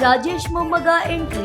ರಾಜೇಶ್ ಮೊಮ್ಮಗ ಎಂಟ್ರಿ.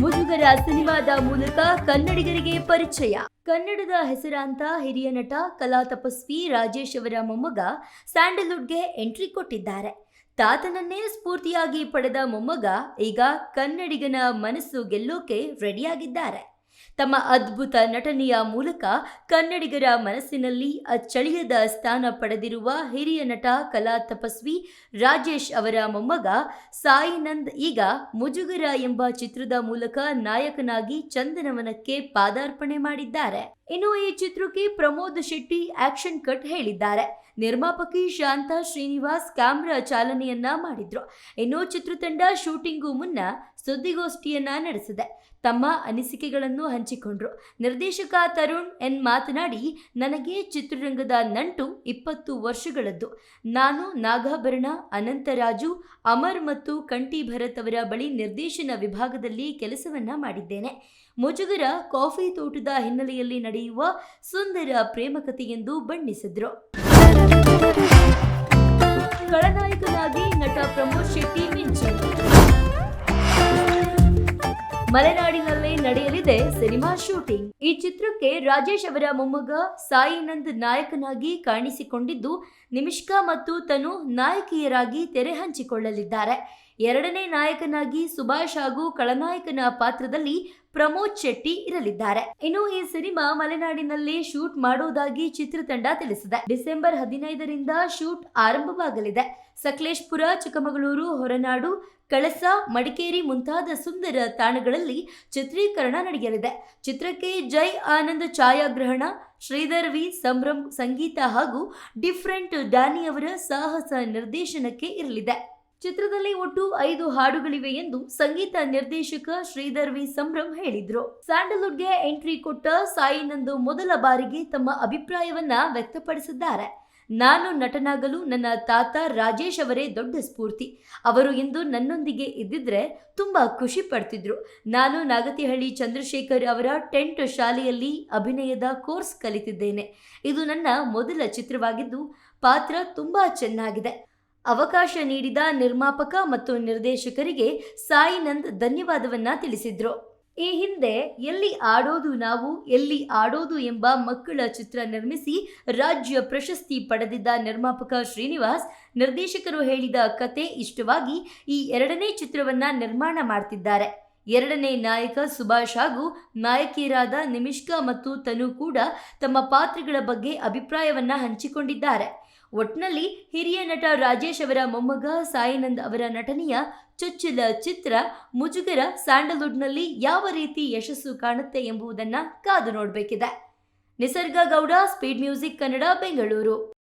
ಮುಜುಗರ ಸಿನಿಮಾದ ಮೂಲಕ ಕನ್ನಡಿಗರಿಗೆ ಪರಿಚಯ. ಕನ್ನಡದ ಹೆಸರಾಂತ ಹಿರಿಯ ನಟ, ಕಲಾ ತಪಸ್ವಿ ರಾಜೇಶ್ ಅವರ ಮೊಮ್ಮಗ ಸ್ಯಾಂಡಲ್ವುಡ್ಗೆ ಎಂಟ್ರಿ ಕೊಟ್ಟಿದ್ದಾರೆ. ತಾತನನ್ನೇ ಸ್ಫೂರ್ತಿಯಾಗಿ ಪಡೆದ ಮೊಮ್ಮಗ ಈಗ ಕನ್ನಡಿಗನ ಮನಸ್ಸು ಗೆಲ್ಲೋಕೆ ರೆಡಿಯಾಗಿದ್ದಾರೆ ತಮ್ಮ ಅದ್ಭುತ ನಟನೆಯ ಮೂಲಕ ಕನ್ನಡಿಗರ ಮನಸ್ಸಿನಲ್ಲಿ ಅಚ್ಚಳಿಯದ ಸ್ಥಾನ ಪಡೆದಿರುವ ಹಿರಿಯ ನಟ ಕಲಾ ತಪಸ್ವಿ ರಾಜೇಶ್ ಅವರ ಮೊಮ್ಮಗ ಸಾಯಿನಂದ್ ಈಗ ಮುಜುಗರ ಎಂಬ ಚಿತ್ರದ ಮೂಲಕ ನಾಯಕನಾಗಿ ಚಂದನವನಕ್ಕೆ ಪಾದಾರ್ಪಣೆ ಮಾಡಿದ್ದಾರೆ. ಇನ್ನು ಈ ಚಿತ್ರಕ್ಕೆ ಪ್ರಮೋದ್ ಶೆಟ್ಟಿ ಆಕ್ಷನ್ ಕಟ್ ಹೇಳಿದ್ದಾರೆ. ನಿರ್ಮಾಪಕಿ ಶಾಂತಾ ಶ್ರೀನಿವಾಸ್ ಕ್ಯಾಮ್ರಾ ಚಾಲನೆಯನ್ನ ಮಾಡಿದ್ರು. ಇನ್ನು ಚಿತ್ರತಂಡ ಶೂಟಿಂಗು ಮುನ್ನ ಸುದ್ದಿಗೋಷ್ಠಿಯನ್ನ ನಡೆಸಿದೆ. ತಮ್ಮ ಅನಿಸಿಕೆಗಳನ್ನು ಹಂಚಿಕೊಂಡ್ರು. ನಿರ್ದೇಶಕ ತರುಣ್ ಎನ್ ಮಾತನಾಡಿ, ನನಗೆ ಚಿತ್ರರಂಗದ ನಂಟು ಇಪ್ಪತ್ತು ವರ್ಷಗಳದ್ದು. ನಾನು ನಾಗಾಭರಣ, ಅನಂತರಾಜು, ಅಮರ್ ಮತ್ತು ಕಂಠಿ ಭರತ್ ಅವರ ಬಳಿ ನಿರ್ದೇಶನ ವಿಭಾಗದಲ್ಲಿ ಕೆಲಸವನ್ನ ಮಾಡಿದ್ದೇನೆ. ಮುಜುಗರ ಕಾಫಿ ತೋಟದ ಹಿನ್ನೆಲೆಯಲ್ಲಿ ನಡೆಯುವ ಸುಂದರ ಪ್ರೇಮಕತೆ ಎಂದು ಬಣ್ಣಿಸಿದ್ರು. ಮಲೆನಾಡಿನಲ್ಲೇ ನಡೆಯಲಿದೆ ಸಿನಿಮಾ ಶೂಟಿಂಗ್. ಈ ಚಿತ್ರಕ್ಕೆ ರಾಜೇಶ್ ಅವರ ಮೊಮ್ಮಗ ಸಾಯಿನಂದ್ ನಾಯಕನಾಗಿ ಕಾಣಿಸಿಕೊಂಡಿದ್ದು, ನಿಮಿಷ್ಕಾ ಮತ್ತು ತನು ನಾಯಕಿಯರಾಗಿ ತೆರೆ ಹಂಚಿಕೊಳ್ಳಲಿದ್ದಾರೆ. ಎರಡನೇ ನಾಯಕನಾಗಿ ಸುಭಾಷ್ ಹಾಗೂ ಖಳನಾಯಕನ ಪಾತ್ರದಲ್ಲಿ ಪ್ರಮೋದ್ ಶೆಟ್ಟಿ ಇರಲಿದ್ದಾರೆ. ಇನ್ನು ಈ ಸಿನಿಮಾ ಮಲೆನಾಡಿನಲ್ಲಿ ಶೂಟ್ ಮಾಡುವುದಾಗಿ ಚಿತ್ರತಂಡ ತಿಳಿಸಿದೆ. ಡಿಸೆಂಬರ್ ಹದಿನೈದರಿಂದ ಶೂಟ್ ಆರಂಭವಾಗಲಿದೆ. ಸಕಲೇಶ್ಪುರ, ಚಿಕ್ಕಮಗಳೂರು, ಹೊರನಾಡು, ಕಳಸ, ಮಡಿಕೇರಿ ಮುಂತಾದ ಸುಂದರ ತಾಣಗಳಲ್ಲಿ ಚಿತ್ರೀಕರಣ ನಡೆಯಲಿದೆ. ಚಿತ್ರಕ್ಕೆ ಜೈ ಆನಂದ್ ಛಾಯಾಗ್ರಹಣ, ಶ್ರೀಧರ್ ವಿ. ಸಂಭ್ರಮ್ ಸಂಗೀತ ಹಾಗೂ ಡಿಫ್ರೆಂಟ್ ಡ್ಯಾನಿ ಅವರ ಸಾಹಸ ನಿರ್ದೇಶನಕ್ಕೆ ಇರಲಿದೆ. ಚಿತ್ರದಲ್ಲಿ ಒಟ್ಟು ಐದು ಹಾಡುಗಳಿವೆ ಎಂದು ಸಂಗೀತ ನಿರ್ದೇಶಕ ಶ್ರೀಧರ್ ವಿ. ಸಂಭ್ರಮ್ ಹೇಳಿದ್ರು. ಸ್ಯಾಂಡಲ್ವುಡ್ಗೆ ಎಂಟ್ರಿ ಕೊಟ್ಟ ಸಾಯಿನಂದು ಮೊದಲ ಬಾರಿಗೆ ತಮ್ಮ ಅಭಿಪ್ರಾಯವನ್ನ ವ್ಯಕ್ತಪಡಿಸಿದ್ದಾರೆ. ನಾನು ನಟನಾಗಲು ನನ್ನ ತಾತ ರಾಜೇಶ್ ಅವರೇ ದೊಡ್ಡ ಸ್ಫೂರ್ತಿ. ಅವರು ಇಂದು ನನ್ನೊಂದಿಗೆ ಇದ್ದಿದ್ರೆ ತುಂಬಾ ಖುಷಿ ಪಡ್ತಿದ್ರು. ನಾನು ನಾಗತಿಹಳ್ಳಿ ಚಂದ್ರಶೇಖರ್ ಅವರ ಟೆಂಟ್ ಶಾಲೆಯಲ್ಲಿ ಅಭಿನಯದ ಕೋರ್ಸ್ ಕಲಿತಿದ್ದೇನೆ. ಇದು ನನ್ನ ಮೊದಲ ಚಿತ್ರವಾಗಿದ್ದು, ಪಾತ್ರ ತುಂಬಾ ಚೆನ್ನಾಗಿದೆ. ಅವಕಾಶ ನೀಡಿದ ನಿರ್ಮಾಪಕ ಮತ್ತು ನಿರ್ದೇಶಕರಿಗೆ ಸಾಯಿನಂದ್ ಧನ್ಯವಾದವನ್ನ ತಿಳಿಸಿದ್ರು. ಈ ಹಿಂದೆ ಎಲ್ಲಿ ಆಡೋದು ನಾವು, ಎಲ್ಲಿ ಆಡೋದು ಎಂಬ ಮಕ್ಕಳ ಚಿತ್ರ ನಿರ್ಮಿಸಿ ರಾಜ್ಯ ಪ್ರಶಸ್ತಿ ಪಡೆದಿದ್ದ ನಿರ್ಮಾಪಕ ಶ್ರೀನಿವಾಸ್, ನಿರ್ದೇಶಕರು ಹೇಳಿದ ಕತೆ ಇಷ್ಟವಾಗಿ ಈ ಎರಡನೇ ಚಿತ್ರವನ್ನ ನಿರ್ಮಾಣ ಮಾಡ್ತಿದ್ದಾರೆ. ಎರಡನೇ ನಾಯಕ ಸುಭಾಷ್ ಹಾಗೂ ನಾಯಕಿಯರಾದ ನಿಮಿಷ್ಕಾ ಮತ್ತು ತನು ಕೂಡ ತಮ್ಮ ಪಾತ್ರಗಳ ಬಗ್ಗೆ ಅಭಿಪ್ರಾಯವನ್ನ ಹಂಚಿಕೊಂಡಿದ್ದಾರೆ. ಒಟ್ನಲ್ಲಿ ಹಿರಿಯ ನಟ ರಾಜೇಶ್ ಅವರ ಮೊಮ್ಮಗ ಸಾಯಿನಂದ್ ಅವರ ನಟನೆಯ ಚುಚ್ಚಿದ ಚಿತ್ರ ಮುಜುಗರ ಸ್ಯಾಂಡಲ್ವುಡ್ನಲ್ಲಿ ಯಾವ ರೀತಿ ಯಶಸ್ಸು ಕಾಣುತ್ತೆ ಎಂಬುದನ್ನು ಕಾದು ನೋಡಬೇಕಿದೆ. Nisarga Gowda, speed music Kannada, Bengaluru.